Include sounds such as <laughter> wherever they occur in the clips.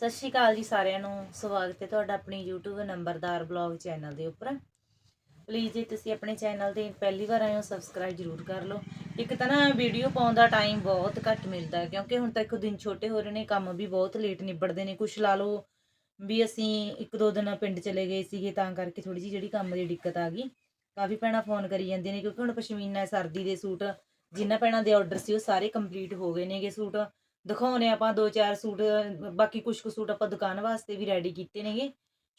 ਸਤਿ ਸ਼੍ਰੀ ਅਕਾਲ ਜੀ ਸਾਰਿਆਂ ਨੂੰ। ਸਵਾਗਤ ਹੈ ਤੁਹਾਡਾ ਆਪਣੀ YouTube ਨੰਬਰਦਾਰ ਬਲੌਗ ਚੈਨਲ ਦੇ ਉੱਪਰ। ਪਲੀਜ਼ ਜੇ, ਤੁਸੀਂ ਆਪਣੇ ਚੈਨਲ ਤੇ ਪਹਿਲੀ ਵਾਰ ਆਏ ਹੋ ਸਬਸਕ੍ਰਾਈਬ ਜ਼ਰੂਰ ਕਰ ਲਓ। ਇੱਕ ਤਾਂ ਨਾ ਵੀਡੀਓ ਪਾਉਣ ਦਾ ਟਾਈਮ ਬਹੁਤ ਘੱਟ ਮਿਲਦਾ ਕਿਉਂਕਿ ਹੁਣ ਤਾਂ ਤੱਕ ਦਿਨ ਛੋਟੇ ਹੋ ਰਹੇ ਨੇ, ਕੰਮ ਵੀ ਬਹੁਤ ਲੇਟ ਨਿਬੜਦੇ ਨੇ। ਕੁਛ ਲਾ ਲਓ ਵੀ ਅਸੀਂ ਇੱਕ ਦੋ ਦਿਨ ਪਿੰਡ ਚਲੇ ਗਏ ਸੀਗੇ, ਤਾਂ ਕਰਕੇ ਥੋੜੀ ਜਿਹੀ ਜਿਹੜੀ ਕੰਮ ਦੀ ਦਿੱਕਤ ਆ ਗਈ। ਕਾਫੀ ਭੈਣਾਂ ਫੋਨ ਕਰੀ ਜਾਂਦੇ ਨੇ, ਕਿਉਂਕਿ ਹੁਣ ਪਸ਼ਮੀਨਾ ਸਰਦੀ ਦੇ ਸੂਟ ਜਿਨ੍ਹਾਂ ਭੈਣਾਂ ਦੇ ਆਰਡਰ ਸੀ, ਉਹ ਸਾਰੇ ਕੰਪਲੀਟ ਹੋ ਗਏ ਨੇਗੇ ਸੂਟ। ਦਿਖਾਉਣੇ ਆਪਾਂ ਦੋ ਚਾਰ ਸੂਟ, ਬਾਕੀ ਕੁਝ ਕੁ ਸੂਟ ਆਪਾਂ ਦੁਕਾਨ ਵਾਸਤੇ ਵੀ ਰੈਡੀ ਕੀਤੇ ਨੇਗੇ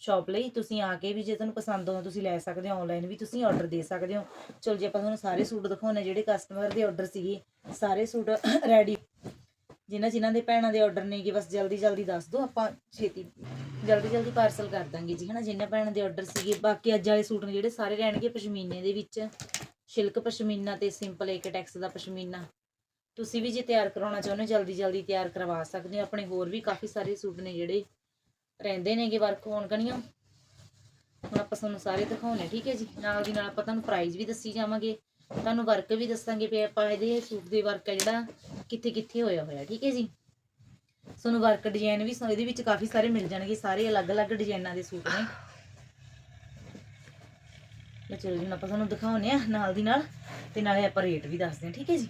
ਸ਼ਾਪ ਲਈ। ਤੁਸੀਂ ਆ ਕੇ ਵੀ ਜੇ ਤੁਹਾਨੂੰ ਪਸੰਦ ਆਉਂਦਾ ਤੁਸੀਂ ਲੈ ਸਕਦੇ ਹੋ ਆਨਲਾਈਨ ਵੀ ਤੁਸੀਂ ਆਰਡਰ ਦੇ ਸਕਦੇ ਹੋ। ਚਲੋ ਜੇ ਆਪਾਂ ਤੁਹਾਨੂੰ ਸਾਰੇ ਸੂਟ ਦਿਖਾਉਣੇ ਜਿਹੜੇ ਕਸਟਮਰ ਦੇ ਆਰਡਰ ਸੀਗੇ, ਸਾਰੇ ਸੂਟ <coughs> ਰੈਡੀ ਜਿਨ੍ਹਾਂ ਜਿਨ੍ਹਾਂ ਦੇ ਭੈਣਾਂ ਦੇ ਆਰਡਰ ਨੇ ਕਿ ਬਸ ਜਲਦੀ ਜਲਦੀ ਦੱਸ ਦਿਓ, ਆਪਾਂ ਛੇਤੀ ਜਲਦੀ ਜਲਦੀ ਪਾਰਸਲ ਕਰ ਦਾਂਗੇ ਜੀ, ਹਨਾ? ਜਿੰਨੇ ਭੈਣਾਂ ਦੇ ਆਰਡਰ ਸੀਗੇ, ਬਾਕੀ ਅੱਜ ਵਾਲੇ ਸੂਟ ਨੇ ਜਿਹੜੇ ਸਾਰੇ ਰਹਿਣਗੇ ਪਸ਼ਮੀਨੇ ਦੇ ਵਿੱਚ। ਸ਼ਿਲਕ ਪਸ਼ਮੀਨਾ ਤੇ ਸਿੰਪਲ ਇੱਕ ਟੈਕਸ ਦਾ ਪਸ਼ਮੀਨਾ। ਤੁਸੀਂ ਵੀ ਜੇ ਤਿਆਰ ਕਰਾਉਣਾ ਚਾਹੁੰਦੇ ਹੋ, ਜਲਦੀ ਜਲਦੀ ਤਿਆਰ ਕਰਵਾ ਸਕਦੇ ਹੋ। ਆਪਣੇ ਹੋਰ ਵੀ ਕਾਫੀ ਸਾਰੇ ਸੂਟ ਨੇ ਜਿਹੜੇ ਰਹਿੰਦੇ ਨੇਗੇ ਵਰਕ ਹੋਣ ਕਣੀਆਂ। ਹੁਣ ਆਪਾਂ ਤੁਹਾਨੂੰ ਸਾਰੇ ਦਿਖਾਉਣੇ ਠੀਕ ਹੈ ਜੀ? ਨਾਲ ਦੀ ਨਾਲ ਆਪਾਂ ਤੁਹਾਨੂੰ ਪ੍ਰਾਈਸ ਵੀ ਦੱਸੀ ਜਾਵਾਂਗੇ। ਤੁਹਾਨੂੰ ਵਰਕ ਵੀ ਦੱਸਾਂਗੇ ਵੀ ਆਪਾਂ ਇਹਦੇ ਸੂਟ ਦੇ ਵਰਕ ਹੈ ਜਿਹੜਾ ਕਿੱਥੇ ਕਿੱਥੇ ਹੋਇਆ ਹੋਇਆ, ਠੀਕ ਹੈ ਜੀ? ਤੁਹਾਨੂੰ ਵਰਕ ਡਿਜ਼ਾਈਨ ਵੀ ਇਹਦੇ ਵਿੱਚ ਕਾਫੀ ਸਾਰੇ ਮਿਲ ਜਾਣਗੇ, ਸਾਰੇ ਅਲੱਗ-ਅਲੱਗ ਡਿਜ਼ਾਈਨਾਂ ਦੇ ਸੂਟ ਨੇ। ਤੇ ਚਲੋ ਜੀ, ਹੁਣ ਆਪਾਂ ਤੁਹਾਨੂੰ ਦਿਖਾਉਣੇ ਆ ਨਾਲ ਦੀ ਨਾਲ, ਤੇ ਨਾਲੇ ਆਪਾਂ ਰੇਟ ਵੀ ਦੱਸਦੇ ਹਾਂ ਠੀਕ ਹੈ ਜੀ?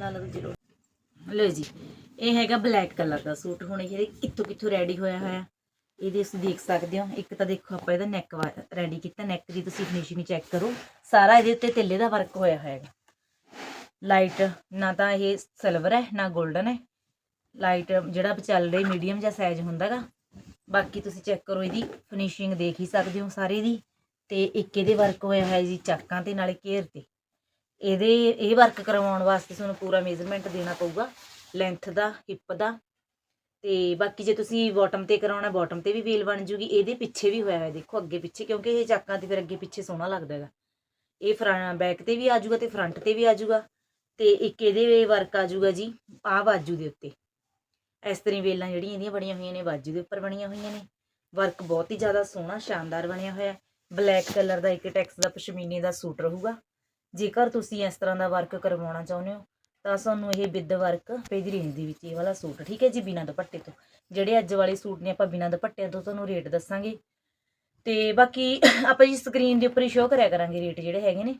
ਲਾ ਲਓ ਜੀ ਲੋ ਜੀ, ਇਹ ਹੈਗਾ ਬਲੈਕ ਕਲਰ ਦਾ ਸੂਟ। ਹੁਣ ਇਹ ਕਿੱਥੋਂ ਕਿੱਥੋਂ ਰੈਡੀ ਹੋਇਆ ਹੋਇਆ? ਇਹਦੇ ਤੁਸੀਂ ਦੇਖ ਸਕਦੇ ਹੋ। ਇੱਕ ਤਾਂ ਦੇਖੋ ਆਪਾਂ ਇਹਦਾ ਨੈਕ ਰੈਡੀ ਕੀਤਾ। ਨੈਕ ਦੀ ਤੁਸੀਂ ਫਿਨਿਸ਼ਿੰਗ ਚੈੱਕ ਕਰੋ। ਸਾਰਾ ਇਹਦੇ ਉੱਤੇ ਤਿੱਲੇ ਦਾ ਵਰਕ ਹੋਇਆ ਹੋਇਆ ਹੈ ਲਾਈਟ ਨਾ ਤਾਂ ਇਹ ਸਿਲਵਰ ਹੈ, ਨਾ 골ਡਨ ਹੈ। ਲਾਈਟ ਜਿਹੜਾ ਚੱਲ ਰਿਹਾ ਮੀਡੀਅਮ ਜਿਹਾ ਸਾਈਜ਼ ਹੁੰਦਾਗਾ ਬਾਕੀ ਤੁਸੀਂ ਚੈੱਕ ਕਰੋ ਇਹਦੀ। ਫਿਨਿਸ਼ਿੰਗ ਦੇਖ ਹੀ ਸਕਦੇ ਹੋ ਸਾਰੇ ਦੀ। ਤੇ ਇੱਕ ਇਹਦੇ ਵਰਕ ਹੋਇਆ ਹੈ ਜੀ ਚਾਕਾਂ ਤੇ, ਨਾਲੇ ਘੇਰ ਤੇ। ਇਹਦੇ ਇਹ ਵਰਕ ਕਰਵਾਉਣ ਵਾਸਤੇ ਤੁਹਾਨੂੰ ਪੂਰਾ ਮੇਜ਼ਰਮੈਂਟ ਦੇਣਾ ਪਊਗਾ ਲੈਂਥ ਦਾ ਹਿੱਪ ਦਾ। ਤੇ ਬਾਕੀ ਜੇ ਤੁਸੀਂ ਬਾਟਮ ਤੇ ਕਰਾਉਣਾ ਬਾਟਮ ਤੇ ਵੀ ਵੇਲ ਬਣ ਜੂਗੀ। ਇਹਦੇ ਪਿੱਛੇ ਵੀ ਹੋਇਆ ਹੈ ਦੇਖੋ ਅੱਗੇ ਪਿੱਛੇ, ਕਿਉਂਕਿ ਇਹ ਚਾਕਾਂ ਤੇ ਫਿਰ ਅੱਗੇ ਪਿੱਛੇ ਸੋਹਣਾ ਲੱਗਦਾ ਹੈਗਾ। ਇਹ ਫਰੰਟ ਬੈਕ ਤੇ ਵੀ ਆ ਜੂਗਾ ਤੇ ਫਰੰਟ ਤੇ ਵੀ ਆ ਜੂਗਾ ਤੇ ਇੱਕ ਇਹਦੇ ਵਰਕ ਆ ਜੂਗਾ ਜੀ ਆਹ ਬਾਜੂ ਦੇ ਉੱਤੇ। ਇਸ ਤਰ੍ਹਾਂ ਵੇਲਾਂ ਜਿਹੜੀਆਂ ਇਹਦੀਆਂ ਬਣੀਆਂ ਹੋਈਆਂ ਨੇ, ਬਾਜੂ ਦੇ ਉੱਪਰ ਬਣੀਆਂ ਹੋਈਆਂ ਨੇ। ਵਰਕ ਬਹੁਤ ਹੀ ਜ਼ਿਆਦਾ ਸੋਹਣਾ, ਸ਼ਾਨਦਾਰ ਬਣਿਆ ਹੋਇਆ। ਬਲੈਕ ਕਲਰ ਦਾ ਇੱਕ ਟੈਕਸ ਦਾ ਪਸ਼ਮੀਨੇ ਦਾ ਸੂਟ ਰਹੂਗਾ। ਜੇਕਰ ਤੁਸੀਂ ਇਸ ਤਰ੍ਹਾਂ ਦਾ ਵਰਕ ਕਰਵਾਉਣਾ ਚਾਹੁੰਦੇ ਹੋ, ਤਾਂ ਤੁਹਾਨੂੰ ਇਹ ਵਿਦ ਵਰਕ ਪੇਜ ਰੇਂਜ ਦੇ ਵਿੱਚ ਇਹ ਵਾਲਾ ਸੂਟ, ਠੀਕ ਹੈ ਜੀ, ਬਿਨਾਂ ਦੁਪੱਟੇ ਤੋਂ। ਜਿਹੜੇ ਅੱਜ ਵਾਲੇ ਸੂਟ ਨੇ, ਆਪਾਂ ਬਿਨਾਂ ਦੁਪੱਟਿਆਂ ਤੋਂ ਤੁਹਾਨੂੰ ਰੇਟ ਦੱਸਾਂਗੇ। ਤੇ ਬਾਕੀ <coughs> ਆਪਾਂ ਜੀ ਸਕਰੀਨ ਦੇ ਉੱਪਰ ਹੀ ਸ਼ੋਅ ਕਰਿਆ ਕਰਾਂਗੇ ਰੇਟ ਜਿਹੜੇ ਹੈਗੇ ਨੇ।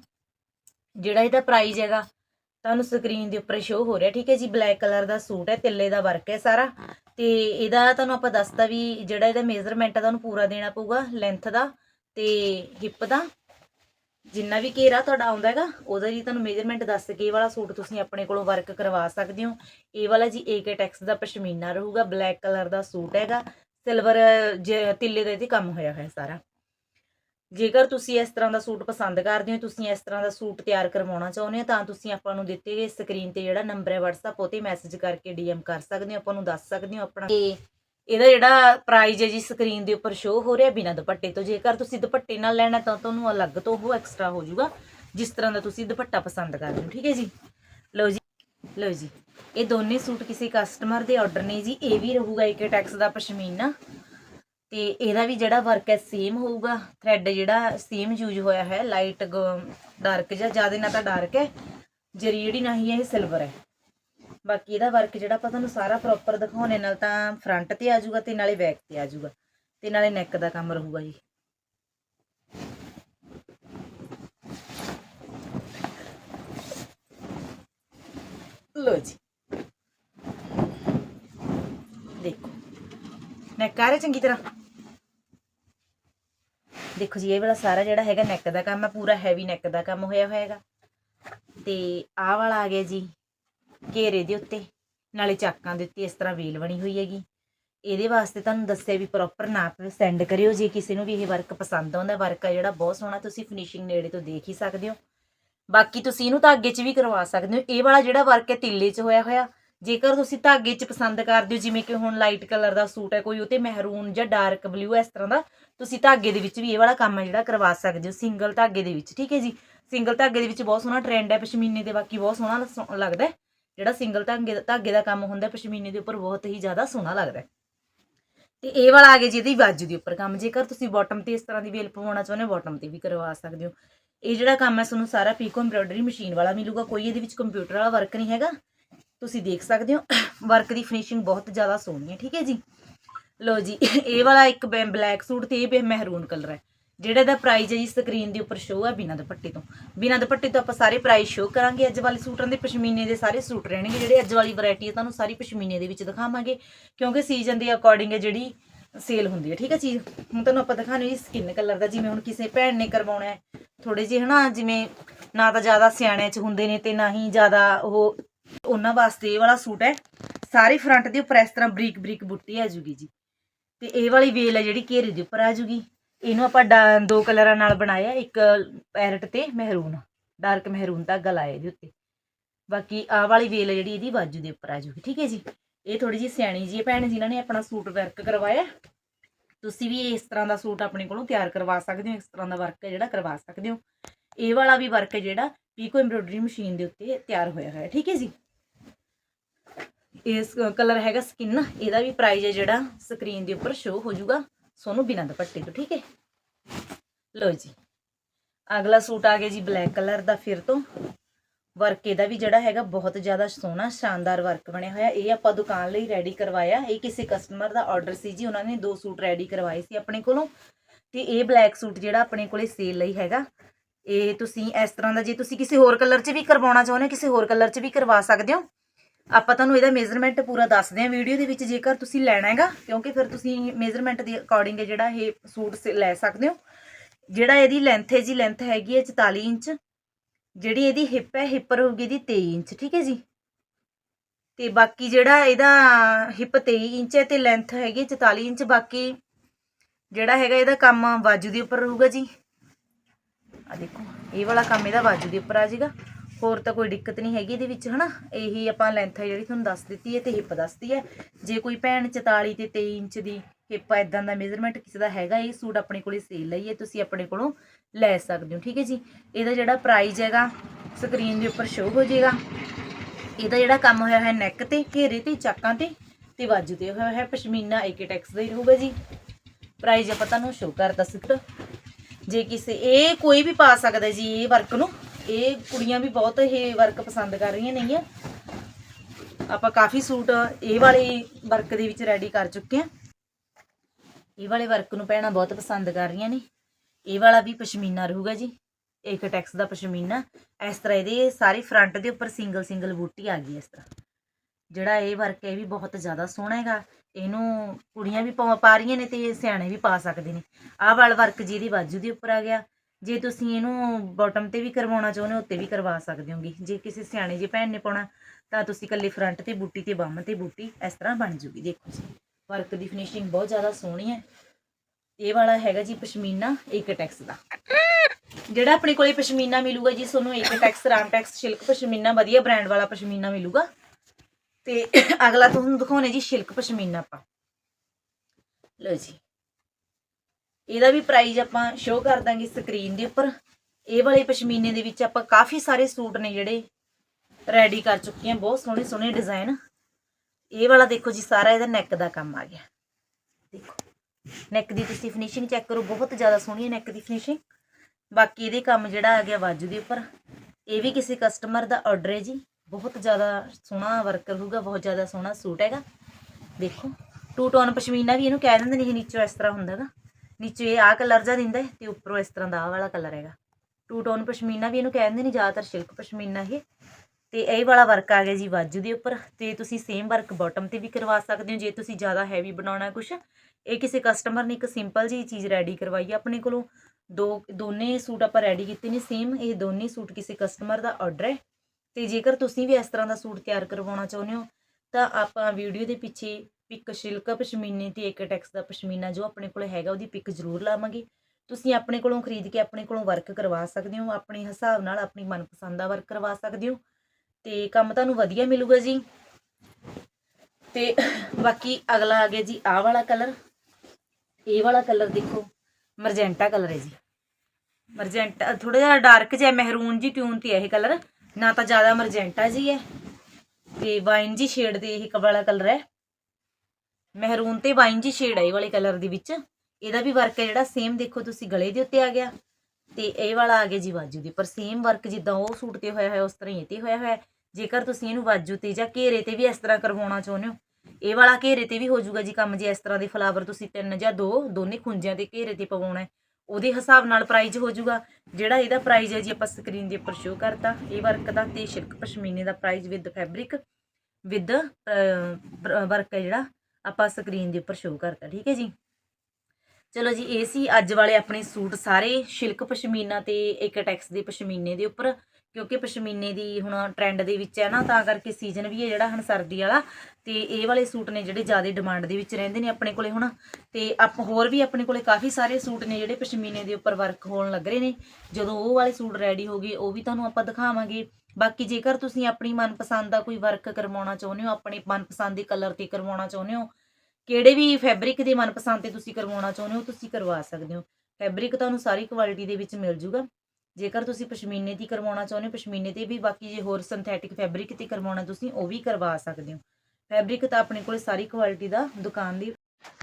ਜਿਹੜਾ ਇਹਦਾ ਪ੍ਰਾਈਸ ਹੈਗਾ, ਤੁਹਾਨੂੰ ਸਕਰੀਨ ਦੇ ਉੱਪਰ ਸ਼ੋਅ ਹੋ ਰਿਹਾ, ਠੀਕ ਹੈ ਜੀ ਬਲੈਕ ਕਲਰ ਦਾ ਸੂਟ ਹੈ, ਤਿੱਲੇ ਦਾ ਵਰਕ ਹੈ ਸਾਰਾ। ਤੇ ਇਹਦਾ ਤੁਹਾਨੂੰ ਆਪਾਂ ਦੱਸਤਾ ਵੀ ਜਿਹੜਾ ਇਹਦਾ ਮੇਜ਼ਰਮੈਂਟ ਹੈ ਤੁਹਾਨੂੰ ਪੂਰਾ ਦੇਣਾ ਪਊਗਾ ਲੈਂਥ ਦਾ ਤੇ ਹਿੱਪ ਦਾ। ਜਿੰਨਾ ਵੀ ਘੇਰਾ ਤੁਹਾਡਾ ਆਉਂਦਾ ਹੈਗਾ, ਉਹਦਾ ਜੀ ਤੁਹਾਨੂੰ ਮੇਜ਼ਰਮੈਂਟ ਦੱਸ ਕੇ ਇਹ ਵਾਲਾ ਸੂਟ ਤੁਸੀਂ ਆਪਣੇ ਕੋਲੋਂ ਵਰਕ ਕਰਵਾ ਸਕਦੇ ਹੋ। ਇਹ ਵਾਲਾ ਜੀ ਏਕੇ ਟੈਕਸ ਦਾ ਪਸ਼ਮੀਨਾ ਰਹੂਗਾ ਬਲੈਕ ਕਲਰ ਦਾ ਸੂਟ ਹੈਗਾ ਸਿਲਵਰ ਤਿੱਲੇ ਦਾ ਇਹਦੇ ਕੰਮ ਹੋਇਆ ਹੋਇਆ ਸਾਰਾ। ਜੇਕਰ ਤੁਸੀਂ ਇਸ ਤਰ੍ਹਾਂ ਦਾ ਸੂਟ ਪਸੰਦ ਕਰਦੇ ਹੋ, ਤੁਸੀਂ ਇਸ ਤਰ੍ਹਾਂ ਦਾ ਸੂਟ ਤਿਆਰ ਕਰਵਾਉਣਾ ਚਾਹੁੰਦੇ ਹੋ, ਤਾਂ ਤੁਸੀਂ ਆਪਾਂ ਨੂੰ ਦਿੱਤੇ ਗਏ ਸਕਰੀਨ ਤੇ ਜਿਹੜਾ ਨੰਬਰ ਹੈ WhatsApp ਉਤੇ ਮੈਸੇਜ ਕਰਕੇ DM ਕਰ ਸਕਦੇ ਹੋ, ਆਪਾਂ ਨੂੰ ਦੱਸ ਸਕਦੇ ਹੋ ਆਪਣਾ। ਤੇ ਇਹਦਾ ਜਿਹੜਾ ਪ੍ਰਾਈਜ਼ ਹੈ ਜੀ ਸਕਰੀਨ ਦੇ ਉੱਪਰ ਸ਼ੋ ਹੋ ਰਿਹਾ ਬਿਨਾਂ ਦੁਪੱਟੇ ਤੋਂ। ਜੇਕਰ ਤੁਸੀਂ ਦੁਪੱਟੇ ਨਾਲ ਲੈਣਾ ਤਾਂ ਤੁਹਾਨੂੰ ਅਲੱਗ ਤੋਂ ਉਹ ਐਕਸਟਰਾ ਹੋ ਜਾਊਗਾ, ਜਿਸ ਤਰ੍ਹਾਂ ਦਾ ਤੁਸੀਂ ਦੁਪੱਟਾ ਪਸੰਦ ਕਰਦੇ ਹੋ, ਠੀਕ ਹੈ ਜੀ? ਲਓ ਜੀ ਲਓ ਜੀ, ਇਹ ਦੋਨੇ ਸੂਟ ਕਿਸੇ ਕਸਟਮਰ ਦੇ ਆਰਡਰ ਨੇ ਜੀ, ਇਹ ਵੀ ਰਹੂਗਾ ਇੱਕ ਟੈਕਸ ਦਾ ਪਸ਼ਮੀਨਾ। ਤੇ ਇਹਦਾ ਵੀ ਜਿਹੜਾ ਵਰਕ ਹੈ ਸੇਮ ਹੋਊਗਾ ਥ੍ਰੈਡ ਜਿਹੜਾ ਸੇਮ ਯੂਜ਼ ਹੋਇਆ ਹੈ ਲਾਈਟ ਡਾਰਕ ਜਾਂ ਜ਼ਿਆਦਾ ਨਾ ਤਾਂ ਡਾਰਕ ਹੈ, ਜਰੀ ਜਿਹੜੀ ਨਹੀਂ ਹੈ, ਇਹ ਸਿਲਵਰ ਹੈ। ਬਾਕੀ ਇਹਦਾ ਵਰਕ ਜਿਹੜਾ ਆਪਾਂ ਤੁਹਾਨੂੰ ਸਾਰਾ ਪ੍ਰੋਪਰ ਦਿਖਾਉਣੇ ਨਾਲ ਤਾਂ ਫਰੰਟ ਤੇ ਆ ਜਾਊਗਾ ਤੇ ਨਾਲੇ ਬੈਕ ਤੇ ਆ ਜਾਊਗਾ ਤੇ ਨਾਲੇ ਨੈਕ ਦਾ ਕੰਮ ਰਹੂਗਾ ਜੀ। ਲੋ ਜੀ। ਦੇਖੋ। ਨੈਕ ਆ ਰਿਹਾ ਚੰਗੀ ਤਰ੍ਹਾਂ? ਦੇਖੋ ਜੀ, ਇਹ ਵਾਲਾ ਸਾਰਾ ਜਿਹੜਾ ਹੈਗਾ ਨੈਕ ਦਾ ਕੰਮ ਹੈ ਪੂਰਾ ਹੈਵੀ ਨੈਕ ਦਾ ਕੰਮ ਹੋਇਆ ਹੋਏਗਾ ਤੇ ਆਹ ਵਾਲਾ ਆ ਗਿਆ ਜੀ। ਘੇਰੇ ਦੇ ਉੱਤੇ, ਨਾਲੇ ਚਾਕਾਂ ਦੇ ਉੱਤੇ ਇਸ ਤਰ੍ਹਾਂ ਵੇਲ ਬਣੀ ਹੋਈ ਹੈਗੀ। ਇਹਦੇ ਵਾਸਤੇ ਤੁਹਾਨੂੰ ਦੱਸਿਆ ਵੀ ਪ੍ਰੋਪਰ ਨਾਪ ਸੈਂਡ ਕਰਿਓ, ਜੇ ਕਿਸੇ ਨੂੰ ਵੀ ਇਹ ਵਰਕ ਪਸੰਦ ਆਉਂਦਾ ਵਰਕ ਆ ਜਿਹੜਾ ਬਹੁਤ ਸੋਹਣਾ ਤੁਸੀਂ ਫਿਨਿਸ਼ਿੰਗ ਨੇੜੇ ਤੋਂ ਦੇਖ ਹੀ ਸਕਦੇ ਹੋ। ਬਾਕੀ ਤੁਸੀਂ ਇਹਨੂੰ ਧਾਗੇ 'ਚ ਵੀ ਕਰਵਾ ਸਕਦੇ ਹੋ। ਇਹ ਵਾਲਾ ਜਿਹੜਾ ਵਰਕ ਹੈ ਤਿੱਲੇ 'ਚ ਹੋਇਆ ਹੋਇਆ। ਜੇਕਰ ਤੁਸੀਂ ਧਾਗੇ 'ਚ ਪਸੰਦ ਕਰਦੇ ਹੋ, ਜਿਵੇਂ ਕਿ ਹੁਣ ਲਾਈਟ ਕਲਰ ਦਾ ਸੂਟ ਹੈ, ਕੋਈ ਉਹ ਤੇ ਮਹਿਰੂਨ ਜਾਂ ਡਾਰਕ ਬਲੂ ਇਸ ਤਰ੍ਹਾਂ ਦਾ, ਤੁਸੀਂ ਧਾਗੇ ਦੇ ਵਿੱਚ ਵੀ ਇਹ ਵਾਲਾ ਕੰਮ ਹੈ ਜਿਹੜਾ ਕਰਵਾ ਸਕਦੇ ਹੋ। ਸਿੰਗਲ ਧਾਗੇ ਦੇ ਵਿੱਚ, ਠੀਕ ਹੈ ਜੀ? ਸਿੰਗਲ ਧਾਗੇ ਦੇ ਵਿੱਚ ਬਹੁਤ ਸੋਹਣਾ ਟ੍ਰੈਂਡ ਹੈ, ਪਸ਼ਮੀਨੇ ਦੇ ਬਾਕੀ ਬਹੁਤ ਸੋਹਣਾ ਲੱਗਦਾ ਹੈ। ਜਿਹੜਾ ਸਿੰਗਲ ਧਾਗੇ ਦਾ ਧਾਗੇ ਦਾ ਕੰਮ ਹੁੰਦਾ, ਪਸ਼ਮੀਨੇ ਦੇ ਉੱਪਰ ਬਹੁਤ ਹੀ ਜ਼ਿਆਦਾ ਸੋਹਣਾ ਲੱਗਦਾ ਹੈ। ਤੇ ਇਹ ਵਾਲਾ ਆ ਗਿਆ ਜਿਹਦੀ ਵਾਜੂ ਦੇ ਉੱਪਰ ਕੰਮ। ਜੇਕਰ ਤੁਸੀਂ ਬਾਟਮ ਤੇ ਇਸ ਤਰ੍ਹਾਂ ਦੀ ਵੇਲ ਪਵਾਉਣਾ ਚਾਹੁੰਦੇ ਹੋ ਬਾਟਮ ਤੇ ਵੀ ਕਰਵਾ ਸਕਦੇ ਹੋ। ਇਹ ਜਿਹੜਾ ਕੰਮ ਹੈ, ਤੁਹਾਨੂੰ ਸਾਰਾ ਪੀਕੋ ਐਮਬ੍ਰੋਇਡਰੀ ਮਸ਼ੀਨ ਵਾਲਾ ਮਿਲੂਗਾ। ਕੋਈ ਇਹਦੇ ਵਿੱਚ ਕੰਪਿਊਟਰ ਵਾਲਾ ਵਰਕ ਨਹੀਂ ਹੈਗਾ। ਤੁਸੀਂ ਦੇਖ ਸਕਦੇ ਹੋ ਵਰਕ ਦੀ ਫਿਨਿਸ਼ਿੰਗ ਬਹੁਤ ਜ਼ਿਆਦਾ ਸੋਹਣੀ ਹੈ, ਠੀਕ ਹੈ ਜੀ? ਲੋ ਜੀ, ਇਹ ਵਾਲਾ ਇੱਕ ਬਲੈਕ ਸੂਟ ਤੇ ਇਹ ਮਹਿਰੂਨ ਕਲਰ ਹੈ। ਜਿਹੜਾ ਦਾ ਪ੍ਰਾਈਸ ਹੈ ਜੀ ਸਕਰੀਨ ਦੇ ਉੱਪਰ ਸ਼ੋ ਹੈ ਬਿਨਾਂ ਦੁਪੱਟੇ ਤੋਂ। ਬਿਨਾਂ ਦੁਪੱਟੇ ਤੋਂ ਆਪਾਂ ਸਾਰੇ ਪ੍ਰਾਈਸ ਸ਼ੋ ਕਰਾਂਗੇ। ਅੱਜ ਵਾਲੇ ਸੂਟਾਂ ਦੇ ਪਸ਼ਮੀਨੇ ਦੇ ਸਾਰੇ ਸੂਟ ਰਹਿਣਗੇ ਜਿਹੜੇ ਅੱਜ ਵਾਲੀ ਵੈਰਾਈਟੀ ਹੈ, ਤੁਹਾਨੂੰ ਸਾਰੀ ਪਸ਼ਮੀਨੇ ਦੇ ਵਿੱਚ ਦਿਖਾਵਾਂਗੇ। ਕਿਉਂਕਿ ਸੀਜ਼ਨ ਦੇ ਅਕੋਰਡਿੰਗ ਹੈ ਜਿਹੜੀ ਸੇਲ ਹੁੰਦੀ ਹੈ, ਠੀਕ ਹੈ ਚੀਜ਼ ਹੁਣ ਤੁਹਾਨੂੰ ਆਪਾਂ ਦਿਖਾਣੇ ਜੀ ਸਕਿਨ ਕਲਰ ਦਾ, ਜਿਵੇਂ ਹੁਣ ਕਿਸੇ ਭੈਣ ਨੇ ਕਰਵਾਉਣਾ ਹੈ। ਥੋੜੇ ਜਿਹੇ, ਹਨਾ, ਜਿਵੇਂ ਨਾ ਤਾਂ ਜ਼ਿਆਦਾ ਸਿਆਣਿਆਂ ਚ ਹੁੰਦੇ ਨੇ ਤੇ ਨਾ ਹੀ ਜ਼ਿਆਦਾ ਉਹ ਉਹਨਾਂ ਵਾਸਤੇ ਇਹ ਵਾਲਾ ਸੂਟ ਹੈ। ਸਾਰੇ ਫਰੰਟ ਦੇ ਉੱਪਰ ਇਸ ਤਰ੍ਹਾਂ ਬਰੀਕ ਬਰੀਕ ਬੁੱਟੀ ਆ ਜੂਗੀ ਜੀ। ਤੇ ਇਹ ਵਾਲੀ ਵੇਲ ਹੈ ਜਿਹੜੀ ਘੇਰੇ ਦੇ ਉੱਪਰ ਆ ਜੂਗੀ। ਇਹਨੂੰ ਆਪਾਂ ਦੋ ਕਲਰਾਂ ਨਾਲ ਬਣਾਇਆ, ਇੱਕ ਪੈਰਟ ਤੇ ਮਹਿਰੂਨ, ਡਾਰਕ ਮਹਿਰੂਨ ਧਾਗਾ ਲਾਇਆ ਇਹਦੇ ਉੱਤੇ। ਬਾਕੀ ਆਹ ਵਾਲੀ ਵੇਲ ਜਿਹੜੀ, ਇਹਦੀ ਬਾਜੂ ਦੇ ਉੱਪਰ ਆ ਜੂਗੀ, ਠੀਕ ਹੈ ਜੀ? ਇਹ ਥੋੜੀ ਜਿਹੀ ਸਿਆਣੀ ਜੀ ਭੈਣ, ਜਿਨ੍ਹਾਂ ਨੇ ਆਪਣਾ ਸੂਟ ਵਰਕ ਕਰਵਾਇਆ। ਤੁਸੀਂ ਵੀ ਇਸ ਤਰ੍ਹਾਂ ਦਾ ਸੂਟ ਆਪਣੇ ਕੋਲੋਂ ਤਿਆਰ ਕਰਵਾ ਸਕਦੇ ਹੋ, ਇਸ ਤਰ੍ਹਾਂ ਦਾ ਵਰਕ ਹੈ ਜਿਹੜਾ, ਕਰਵਾ ਸਕਦੇ ਹੋ। ਇਹ ਵਾਲਾ ਵੀ ਵਰਕ ਹੈ ਜਿਹੜਾ, ਪੀਕੋ ਐਮਬ੍ਰੋਇਡਰੀ ਮਸ਼ੀਨ ਦੇ ਉੱਤੇ ਤਿਆਰ ਹੋਇਆ ਹੋਇਆ, ਠੀਕ ਹੈ ਜੀ? ਇਸ ਕਲਰ ਹੈਗਾ ਸਕਿਨ ਇਹਦਾ ਵੀ ਪ੍ਰਾਈਸ ਹੈ ਜਿਹੜਾ ਸਕਰੀਨ ਦੇ ਉੱਪਰ ਸ਼ੋ ਹੋ ਜਾਊਗਾ ਸੋਨੂੰ ਬਿਨਾਂ ਦੁਪੱਟੇ ਤੋਂ, ਠੀਕ ਹੈ? ਲਓ ਜੀ, ਅਗਲਾ ਸੂਟ ਆ ਗਿਆ ਜੀ ਬਲੈਕ ਕਲਰ ਦਾ ਫਿਰ ਤੋਂ। ਵਰਕ ਇਹਦਾ ਵੀ ਜਿਹੜਾ ਹੈਗਾ ਬਹੁਤ ਜ਼ਿਆਦਾ ਸੋਹਣਾ, ਸ਼ਾਨਦਾਰ ਵਰਕ ਬਣਿਆ ਹੋਇਆ। ਇਹ ਆਪਾਂ ਦੁਕਾਨ ਲਈ ਰੈਡੀ ਕਰਵਾਇਆ। ਇਹ ਕਿਸੇ ਕਸਟਮਰ ਦਾ ਆਰਡਰ ਸੀ ਜੀ, ਉਹਨਾਂ ਨੇ ਦੋ ਸੂਟ ਰੈਡੀ ਕਰਵਾਏ ਸੀ ਆਪਣੇ ਕੋਲੋਂ। ਤੇ ਇਹ ਬਲੈਕ ਸੂਟ ਜਿਹੜਾ ਆਪਣੇ ਕੋਲੇ ਸੇਲ ਲਈ ਹੈਗਾ। ਇਹ ਤੁਸੀਂ ਇਸ ਤਰ੍ਹਾਂ ਦਾ ਜੇ ਤੁਸੀਂ ਕਿਸੇ ਹੋਰ ਕਲਰ 'ਚ ਵੀ ਕਰਵਾਉਣਾ ਚਾਹੁੰਦੇ ਹੋ, ਕਿਸੇ ਹੋਰ ਕਲਰ 'ਚ ਵੀ ਕਰਵਾ ਸਕਦੇ ਹੋ। ਆਪਾਂ ਤੁਹਾਨੂੰ ਇਹਦਾ ਮੇਜ਼ਰਮੈਂਟ ਪੂਰਾ ਦੱਸਦੇ ਹਾਂ ਵੀਡੀਓ ਦੇ ਵਿੱਚ, ਜੇਕਰ ਤੁਸੀਂ ਲੈਣਾ ਹੈਗਾ, ਕਿਉਂਕਿ ਫਿਰ ਤੁਸੀਂ ਮੇਜ਼ਰਮੈਂਟ ਦੇ ਅਕੋਰਡਿੰਗ ਜਿਹੜਾ ਇਹ ਸੂਟ ਸ- ਲੈ ਸਕਦੇ ਹੋ। ਜਿਹੜਾ ਇਹਦੀ ਲੈਂਥ ਹੈ ਜੀ ਲੈਂਥ ਹੈਗੀ ਹੈ 44 ਇੰਚ, ਜਿਹੜੀ ਇਹਦੀ ਹਿੱਪ ਹੈ ਹਿੱਪ ਰਹੂਗੀ ਇਹਦੀ 23 ਇੰਚ, ਠੀਕ ਹੈ ਜੀ। ਤੇ ਬਾਕੀ ਜਿਹੜਾ ਇਹਦਾ ਹਿੱਪ 23 ਇੰਚ ਹੈ ਤੇ ਲੈਂਥ ਹੈਗੀ ਹੈ 44 ਇੰਚ, ਬਾਕੀ ਜਿਹੜਾ ਹੈਗਾ ਇਹਦਾ ਕੰਮ ਬਾਜੂ ਦੇ ਉੱਪਰ ਰਹੂਗਾ ਜੀ। ਆ ਦੇਖੋ, ਇਹ ਵਾਲਾ ਕੰਮ ਇਹਦਾ ਬਾਜੂ ਦੇ ਉੱਪਰ ਆ ਜਾਏਗਾ। ਹੋਰ ਤਾਂ ਕੋਈ ਦਿੱਕਤ ਨਹੀਂ ਹੈਗੀ ਇਹਦੇ ਵਿੱਚ, ਹਨਾ? ਇਹੀ ਆਪਾਂ ਲੈਂਥ ਹੈ ਜਿਹੜੀ ਤੁਹਾਨੂੰ ਦੱਸ ਦਿੱਤੀ ਹੈ ਤੇ ਹਿੱਪ ਦੱਸਦੀ ਹੈ। ਜੇ ਕੋਈ ਭੈਣ 44 ਤੇ 23 ਇੰਚ ਦੀ ਹਿੱਪ ਇਦਾਂ ਦਾ ਮੇਜ਼ਰਮੈਂਟ ਕਿਸੇ ਦਾ ਹੈਗਾ, ਇਹ ਸੂਟ ਆਪਣੇ ਕੋਲੇ ਸੇਲ ਲਈ ਹੈ, ਤੁਸੀਂ ਆਪਣੇ ਕੋਲੋਂ ਲੈ ਸਕਦੇ ਹੋ, ਠੀਕ ਹੈ ਜੀ? ਇਹਦਾ ਜਿਹੜਾ ਪ੍ਰਾਈਸ ਹੈਗਾ ਸਕਰੀਨ ਦੇ ਉੱਪਰ ਸ਼ੋਅ ਹੋ ਜਾਏਗਾ। ਇਹਦਾ ਜਿਹੜਾ ਕੰਮ ਹੋਇਆ ਹੈ ਨੈਕ ਤੇ ਘੇਰੇ ਤੇ, ਚਾਕਾਂ ਤੇ ਤੇ ਵਾਜੂ ਤੇ ਹੋਇਆ ਹੈ ਪਸ਼ਮੀਨਾ ਏਕਟੈਕਸ ਦਾ ਹੀ ਰਹੂਗਾ ਜੀ। ਪ੍ਰਾਈਸ ਆਪਾਂ ਤੁਹਾਨੂੰ ਸ਼ੋ ਕਰਤਾ ਸਿੱਟ। ਜੇ ਕਿਸੇ, ਇਹ ਕੋਈ ਵੀ ਪਾ ਸਕਦਾ ਜੀ, ਇਹ ਵਰਕ ਨੂੰ ਇਹ ਕੁੜੀਆਂ ਵੀ ਬਹੁਤ ਇਹ ਵਰਕ ਪਸੰਦ ਕਰ ਰਹੀਆਂ ਨੇਗੀਆਂ। ਆਪਾਂ ਕਾਫੀ ਸੂਟ ਇਹ ਵਾਲੇ ਵਰਕ ਦੇ ਵਿੱਚ ਰੈਡੀ ਕਰ ਚੁੱਕੇ ਹਾਂ। ਇਹ ਵਾਲੇ ਵਰਕ ਨੂੰ ਪਹਿਣਾ ਬਹੁਤ ਪਸੰਦ ਕਰ ਰਹੀਆਂ ਨੇ। ਇਹ ਵਾਲਾ ਵੀ ਪਸ਼ਮੀਨਾ ਰਹੂਗਾ ਜੀ। ਇੱਕ ਟੈਕਸ ਦਾ ਪਸ਼ਮੀਨਾ। ਇਸ ਤਰ੍ਹਾਂ ਇਹਦੇ ਸਾਰੇ ਫਰੰਟ ਦੇ ਉੱਪਰ ਸਿੰਗਲ ਸਿੰਗਲ ਬੂਟੀ ਆ ਗਈ ਇਸ ਤਰ੍ਹਾਂ। ਜਿਹੜਾ ਇਹ ਵਰਕ ਹੈ ਇਹ ਵੀ ਬਹੁਤ ਜ਼ਿਆਦਾ ਸੋਹਣਾ ਹੈਗਾ। ਇਹਨੂੰ ਕੁੜੀਆਂ ਵੀ ਪਾ ਪਾ ਰਹੀਆਂ ਨੇ ਤੇ ਸਿਆਣੇ ਵੀ ਪਾ ਸਕਦੇ ਨੇ। ਆਹ ਵਾਲਾ ਵਰਕ ਜਿਹਦੀ ਬਾਜੂ ਦੇ ਉੱਪਰ ਆ ਗਿਆ। ਜੇ ਤੁਸੀਂ ਇਹਨੂੰ ਬਾਟਮ ਤੇ ਵੀ ਕਰਵਾਉਣਾ ਚਾਹੁੰਦੇ ਹੋ, ਉੱਤੇ ਵੀ ਕਰਵਾ ਸਕਦੇ ਹੋਗੇ। ਜੇ ਕਿਸੇ ਸਿਆਣੇ ਜੇ ਭੈਣ ਨੇ ਪਾਉਣਾ, ਤਾਂ ਤੁਸੀਂ ਇਕੱਲੇ ਫਰੰਟ ਤੇ ਬੂਟੀ ਤੇ ਬਾਹਾਂ ਤੇ ਬੂਟੀ ਇਸ ਤਰ੍ਹਾਂ ਬਣ ਜੂਗੀ। ਦੇਖੋ ਜੀ ਵਰਕ ਦੀ ਫਿਨਿਸ਼ਿੰਗ ਬਹੁਤ ਜ਼ਿਆਦਾ ਸੋਹਣੀ ਹੈ। ਇਹ ਵਾਲਾ ਹੈਗਾ ਜੀ ਪਸ਼ਮੀਨਾ ਇੱਕ ਟੈਕਸ ਦਾ। ਜਿਹੜਾ ਆਪਣੇ ਕੋਲੇ ਪਸ਼ਮੀਨਾ ਮਿਲੂਗਾ ਜੀ, ਤੁਹਾਨੂੰ ਇੱਕ ਟੈਕਸ ਰਾਮ ਟੈਕਸ ਸ਼ਿਲਕ ਪਸ਼ਮੀਨਾ, ਵਧੀਆ ਬ੍ਰਾਂਡ ਵਾਲਾ ਪਸ਼ਮੀਨਾ ਮਿਲੂਗਾ। ਤੇ ਅਗਲਾ ਤੁਹਾਨੂੰ ਦਿਖਾਉਣੇ ਜੀ ਸ਼ਿਲਕ ਪਸ਼ਮੀਨਾ ਆਪਾਂ। ਲਓ ਜੀ ਇਹਦਾ ਵੀ ਪ੍ਰਾਈਸ ਆਪਾਂ ਸ਼ੋਅ ਕਰ ਦਾਂਗੇ ਸਕਰੀਨ ਦੇ ਉੱਪਰ। ਇਹ ਵਾਲੇ ਪਸ਼ਮੀਨੇ ਦੇ ਵਿੱਚ ਆਪਾਂ ਕਾਫੀ ਸਾਰੇ ਸੂਟ ਨੇ ਜਿਹੜੇ ਰੈਡੀ ਕਰ ਚੁੱਕੇ ਹਾਂ। ਬਹੁਤ ਸੋਹਣੇ ਸੋਹਣੇ ਡਿਜ਼ਾਈਨ ਇਹ ਵਾਲਾ ਦੇਖੋ ਜੀ, ਸਾਰਾ ਇਹਦਾ ਨੈਕ ਦਾ ਕੰਮ ਆ ਗਿਆ। ਦੇਖੋ ਨੈਕ ਦੀ ਤੁਸੀਂ ਫਿਨਿਸ਼ਿੰਗ ਚੈੱਕ ਕਰੋ। ਬਹੁਤ ਜ਼ਿਆਦਾ ਸੋਹਣੀ ਹੈ ਨੈਕ ਦੀ ਫਿਨਿਸ਼ਿੰਗ ਬਾਕੀ ਇਹਦੇ ਕੰਮ ਜਿਹੜਾ ਆ ਗਿਆ ਵਾਜੂ ਦੇ ਉੱਪਰ। ਇਹ ਵੀ ਕਿਸੇ ਕਸਟਮਰ ਦਾ ਆਰਡਰ ਹੈ ਜੀ। ਬਹੁਤ ਜ਼ਿਆਦਾ ਸੋਹਣਾ ਵਰਕਰ ਹੋਊਗਾ ਬਹੁਤ ਜ਼ਿਆਦਾ ਸੋਹਣਾ ਸੂਟ ਹੈਗਾ। ਦੇਖੋ ਟੂ ਟੋਨ ਪਸ਼ਮੀਨਾ ਵੀ ਇਹਨੂੰ ਕਹਿ ਦਿੰਦੇ ਨੇ ਇਹ ਨੀਚੋਂ ਇਸ ਤਰ੍ਹਾਂ ਹੁੰਦਾ ਹੈਗਾ ਨੀਚੇ ਇਹ ਆਹ ਕਲਰ ਜਾ ਦਿੰਦਾ ਹੈ ਤੇ ਉੱਪਰੋਂ ਇਸ ਤਰ੍ਹਾਂ ਦਾ ਆਹ ਵਾਲਾ ਕਲਰ ਹੈਗਾ। ਟੂ ਟੋਨ ਪਸ਼ਮੀਨਾ ਵੀ ਇਹਨੂੰ ਕਹਿੰਦੇ ਨੇ, ਜ਼ਿਆਦਾਤਰ ਸਿਲਕ ਪਸ਼ਮੀਨਾ ਇਹ। ਤੇ ਇਹ ਵਾਲਾ ਵਰਕ ਆ ਗਿਆ ਜੀ ਵਾਜੂ ਦੇ ਉੱਪਰ। ਤੇ ਤੁਸੀਂ ਸੇਮ ਵਰਕ ਬਾਟਮ ਤੇ ਵੀ ਕਰਵਾ ਸਕਦੇ ਹੋ, ਜੇ ਤੁਸੀਂ ਜ਼ਿਆਦਾ ਹੈਵੀ ਬਣਾਉਣਾ ਕੁਝ ਇਹ ਕਿਸੇ ਕਸਟਮਰ ਨੇ ਇੱਕ ਸਿੰਪਲ ਜੀ ਚੀਜ਼ ਰੈਡੀ ਕਰਵਾਈ ਹੈ ਆਪਣੇ ਕੋਲੋਂ। ਦੋ, ਦੋਨੇ ਸੂਟ ਆਪਾਂ ਰੈਡੀ ਕੀਤੇ ਨੇ ਸੇਮ ਇਹ ਦੋਨੇ ਸੂਟ ਕਿਸੇ ਕਸਟਮਰ ਦਾ ਆਰਡਰ ਹੈ। ਤੇ ਜੇਕਰ ਤੁਸੀਂ ਵੀ ਇਸ ਤਰ੍ਹਾਂ ਦਾ ਸੂਟ ਤਿਆਰ ਕਰਵਾਉਣਾ ਚਾਹੁੰਦੇ ਹੋ, ਤਾਂ ਆਪਾਂ ਵੀਡੀਓ ਦੇ ਪਿੱਛੇ ਪਿੱਕ ਸ਼ਿਲਕ ਪਸ਼ਮੀਨੇ ਤੇ ਇੱਕ ਟੈਕਸ ਦਾ ਪਸ਼ਮੀਨਾ ਜੋ ਆਪਣੇ ਕੋਲ ਹੈਗਾ, ਉਹਦੀ ਪਿੱਕ ਜ਼ਰੂਰ ਲਾਵਾਂਗੇ। ਤੁਸੀਂ ਆਪਣੇ ਕੋਲੋਂ ਖਰੀਦ ਕੇ ਆਪਣੇ ਕੋਲੋਂ ਵਰਕ ਕਰਵਾ ਸਕਦੇ ਹੋ, ਆਪਣੇ ਹਿਸਾਬ ਨਾਲ ਆਪਣੀ ਮਨਪਸੰਦ ਦਾ ਵਰਕ ਕਰਵਾ ਸਕਦੇ ਹੋ। ਤੇ ਕੰਮ ਤੁਹਾਨੂੰ ਵਧੀਆ ਮਿਲੂਗਾ ਜੀ। ਤੇ ਬਾਕੀ ਅਗਲਾ ਆ ਗਿਆ ਜੀ, ਆਹ ਵਾਲਾ ਕਲਰ ਇਹ ਵਾਲਾ ਕਲਰ ਦੇਖੋ ਮਰਜੈਂਟਾ ਕਲਰ ਹੈ ਜੀ। ਮਰਜੈਂਟਾ ਥੋੜਾ ਜਿਹਾ ਡਾਰਕ ਜਿਹਾ ਮਹਿਰੂਨ ਜੀ ਟਿਊਨ ਤੇ ਹੈ ਇਹ ਕਲਰ ਨਾ ਤਾਂ ਜ਼ਿਆਦਾ ਮਰਜੈਂਟਾ ਜੀ ਹੈ। ਤੇ ਵਾਈਨ ਜੀ ਸ਼ੇਡ ਦੇ ਇਹ ਵਾਲਾ ਕਲਰ ਹੈ। ਮਹਿਰੂਨ ਤੇ ਵਾਈਨ ਜੀ ਸ਼ੇਡ ਹੈ ਇਹ ਵਾਲੇ ਕਲਰ ਦੇ ਵਿੱਚ। ਇਹਦਾ ਵੀ ਵਰਕ ਹੈ ਜਿਹੜਾ ਸੇਮ ਦੇਖੋ ਤੁਸੀਂ ਗਲੇ ਦੇ ਉੱਤੇ ਆ ਗਿਆ। ਤੇ ਇਹ ਵਾਲਾ ਆ ਗਿਆ ਜੀ ਬਾਜੂ ਦੇ। ਪਰ ਸੇਮ ਵਰਕ ਜਿੱਦਾਂ ਉਹ ਸੂਟ ਤੇ ਹੋਇਆ ਹੋਇਆ, ਉਸ ਤਰ੍ਹਾਂ ਹੀ ਇਹ ਤੇ ਹੋਇਆ ਹੋਇਆ। ਜੇਕਰ ਤੁਸੀਂ ਇਹਨੂੰ ਬਾਜੂ ਤੇ ਜਾਂ ਘੇਰੇ ਤੇ ਵੀ ਇਸ ਤਰ੍ਹਾਂ ਕਰਵਾਉਣਾ ਚਾਹੁੰਦੇ ਹੋ, ਇਹ ਵਾਲਾ ਘੇਰੇ ਤੇ ਵੀ ਹੋ ਜਾਊਗਾ ਜੀ ਕੰਮ ਜੇ ਇਸ ਤਰ੍ਹਾਂ ਦੇ ਫਲਾਵਰ ਤੁਸੀਂ ਤਿੰਨ ਜਾਂ ਦੋ, ਦੋਨੇ ਖੁੰਝਿਆਂ ਦੇ ਘੇਰੇ ਤੇ ਪਵਾਉਣਾ ਹੈ। ਉਹਦੇ ਹਿਸਾਬ ਨਾਲ ਪ੍ਰਾਈਜ਼ ਹੋ ਜਾਊਗਾ। ਜਿਹੜਾ ਇਹਦਾ ਪ੍ਰਾਈਜ਼ ਹੈ ਜੀ ਆਪਾਂ ਸਕਰੀਨ ਦੇ ਉੱਪਰ ਸ਼ੋ ਕਰਤਾ, ਇਹ ਵਰਕ ਦਾ ਤੇ ਸ਼ਿਲਕ ਪਸ਼ਮੀਨੇ ਦਾ price with fabric with work ਹੈ ਜਿਹੜਾ। ਆਪਾਂ ਸਕਰੀਨ ਦੇ ਉੱਪਰ ਸ਼ੋਅ ਕਰਤਾ, ਠੀਕ ਹੈ ਜੀ? ਚਲੋ ਜੀ, ਇਹ ਸੀ ਅੱਜ ਵਾਲੇ ਆਪਣੇ ਸੂਟ ਸਾਰੇ, ਸ਼ਿਲਕ ਪਸ਼ਮੀਨਾ ਤੇ ਇੱਕ ਟੈਕਸ ਦੇ ਪਸ਼ਮੀਨੇ ਦੇ ਉੱਪਰ। ਕਿਉਂਕਿ ਪਸ਼ਮੀਨੇ ਦੀ ਹੁਣ ਟ੍ਰੈਂਡ ਦੇ ਵਿੱਚ ਹੈ ਨਾ, ਤਾਂ ਕਰਕੇ ਸੀਜ਼ਨ ਵੀ ਹੈ ਜਿਹੜਾ ਹੁਣ ਸਰਦੀ ਵਾਲਾ। ਤੇ ਇਹ ਵਾਲੇ ਸੂਟ ਨੇ ਜਿਹੜੇ ਜ਼ਿਆਦਾ ਡਿਮਾਂਡ ਦੇ ਵਿੱਚ ਰਹਿੰਦੇ ਨੇ ਆਪਣੇ ਕੋਲੇ ਹੁਣ। ਤੇ ਆਪ ਹੋਰ ਵੀ ਆਪਣੇ ਕੋਲੇ ਕਾਫੀ ਸਾਰੇ ਸੂਟ ਨੇ ਜਿਹੜੇ ਪਸ਼ਮੀਨੇ ਦੇ ਉੱਪਰ ਵਰਕ ਹੋਣ ਲੱਗ ਰਹੇ ਨੇ। ਜਦੋਂ ਉਹ ਵਾਲੇ ਸੂਟ ਰੈਡੀ ਹੋ ਗਏ, ਉਹ ਵੀ ਤੁਹਾਨੂੰ ਆਪਾਂ ਦਿਖਾਵਾਂਗੇ। ਬਾਕੀ ਜੇਕਰ ਤੁਸੀਂ ਆਪਣੀ ਮਨਪਸੰਦ ਦਾ ਕੋਈ ਵਰਕ ਕਰਵਾਉਣਾ ਚਾਹੁੰਦੇ ਹੋ, ਆਪਣੇ ਮਨਪਸੰਦ ਦੇ ਕਲਰ ਤੇ ਕਰਵਾਉਣਾ ਚਾਹੁੰਦੇ ਹੋ, ਕਿਹੜੇ ਵੀ ਫੈਬਰਿਕ ਦੇ ਮਨਪਸੰਦ ਤੇ ਤੁਸੀਂ ਕਰਵਾਉਣਾ ਚਾਹੁੰਦੇ ਹੋ, ਤੁਸੀਂ ਕਰਵਾ ਸਕਦੇ ਹੋ। ਫੈਬਰਿਕ ਤੁਹਾਨੂੰ ਸਾਰੀ ਕੁਆਲਿਟੀ ਦੇ ਵਿੱਚ ਮਿਲ ਜੂਗਾ। ਜੇਕਰ ਤੁਸੀਂ ਪਸ਼ਮੀਨੇ ਦੀ ਕਰਵਾਉਣਾ ਚਾਹੁੰਦੇ ਹੋ, ਪਸ਼ਮੀਨੇ ਤੇ ਵੀ ਬਾਕੀ ਜੇ ਹੋਰ ਸਿੰਥੈਟਿਕ ਫੈਬਰਿਕ ਤੇ ਕਰਵਾਉਣਾ ਤੁਸੀਂ, ਉਹ ਵੀ ਕਰਵਾ ਸਕਦੇ ਹੋ। ਫੈਬਰਿਕ ਤਾਂ ਆਪਣੇ ਕੋਲ ਸਾਰੀ ਕੁਆਲਿਟੀ ਦਾ ਦੁਕਾਨ ਦੀ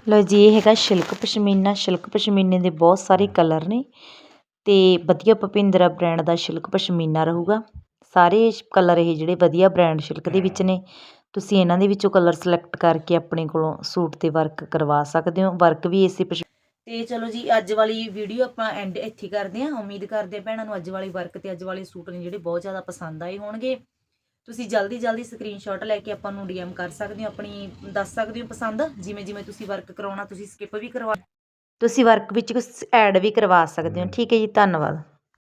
ਲੋ ਜੀ, ਇਹ ਹੈਗਾ ਸ਼ਿਲਕ ਪਸ਼ਮੀਨਾ। ਸ਼ਿਲਕ ਪਸ਼ਮੀਨੇ ਦੇ ਬਹੁਤ ਸਾਰੇ ਕਲਰ ਨੇ ਤੇ ਵਧੀਆ ਭਪਿੰਦਰਾ ਬ੍ਰਾਂਡ ਦਾ ਸ਼ਿਲਕ ਪਸ਼ਮੀਨਾ ਰਹੂਗਾ। ਸਾਰੇ ਕਲਰ ਇਹ ਜਿਹੜੇ ਵਧੀਆ ਬ੍ਰਾਂਡ ਸ਼ਿਲਕ ਦੇ ਵਿੱਚ ਨੇ। ਤੁਸੀਂ ਇਹਨਾਂ ਦੇ ਵਿੱਚੋਂ ਕਲਰ ਸਿਲੈਕਟ ਕਰਕੇ ਆਪਣੇ ਕੋਲੋਂ ਸੂਟ ਤੇ ਵਰਕ ਕਰਵਾ ਸਕਦੇ ਹੋ। ਵਰਕ ਵੀ ਇਸੇ ਪਸ਼ ਤੇ ਚਲੋ ਜੀ, ਅੱਜ ਵਾਲੀ ਵੀਡੀਓ ਆਪਾਂ ਐਂਡ ਇੱਥੇ ਕਰਦੇ ਹਾਂ। ਉਮੀਦ ਕਰਦੇ ਹਾਂ ਭੈਣਾਂ ਨੂੰ ਅੱਜ ਵਾਲੀ ਵਰਕ ਤੇ ਅੱਜ ਵਾਲੇ ਸੂਟ ਨੇ ਜਿਹੜੇ ਬਹੁਤ ਜ਼ਿਆਦਾ ਪਸੰਦ ਆਏ ਹੋਣਗੇ। ਤੁਸੀਂ ਜਲਦੀ ਜਲਦੀ ਸਕਰੀਨਸ਼ਾਟ ਲੈ ਕੇ ਆਪਾਂ ਨੂੰ ਡੀਐਮ ਕਰ ਸਕਦੇ ਹੋ, ਆਪਣੀ ਦੱਸ ਸਕਦੇ ਹੋ ਪਸੰਦ। ਜਿਵੇਂ ਜਿਵੇਂ ਤੁਸੀਂ ਵਰਕ ਕਰਾਉਣਾ, ਤੁਸੀਂ ਸਕਿਪ ਵੀ ਕਰਵਾ ਤੁਸੀਂ ਵਰਕ ਵਿੱਚ ਕੁਝ ਐਡ ਵੀ ਕਰਵਾ ਸਕਦੇ ਹੋ। ਠੀਕ ਹੈ ਜੀ, ਧੰਨਵਾਦ।